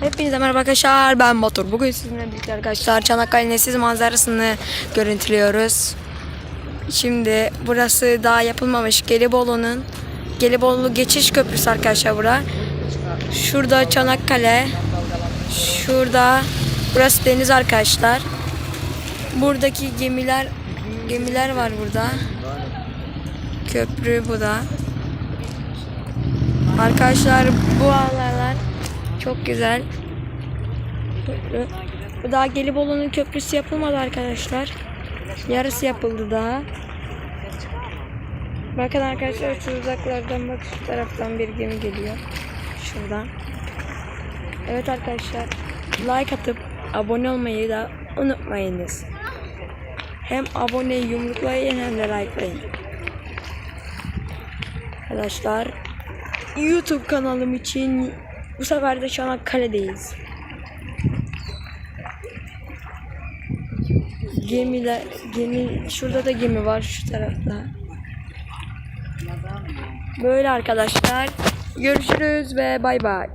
Hepinize merhaba arkadaşlar ben Batur. Bugün sizinle birlikte arkadaşlar Çanakkale Nesiz manzarasını görüntülüyoruz. Şimdi burası daha yapılmamış Gelibolu'nun Gelibolu geçiş köprüsü arkadaşlar bura. Şurada Çanakkale. Şurada burası deniz arkadaşlar. Buradaki gemiler gemiler var burada. Köprü bu da. Arkadaşlar bu ağlarlar çok güzel. Köprü. Bu daha Gelibolu'nun köprüsü yapılmadı arkadaşlar. Yarısı yapıldı daha. Bakın arkadaşlar şu uzaklardan bak şu taraftan bir gemi geliyor. Şuradan. Evet arkadaşlar like atıp abone olmayı da unutmayınız. Hem aboneyi yumruklayın hem de likelayın. Arkadaşlar YouTube kanalım için bu sefer de Çanakkale'deyiz. Gemiler, gemi, şurada da gemi var şu tarafta. Böyle arkadaşlar. Görüşürüz ve bay bay.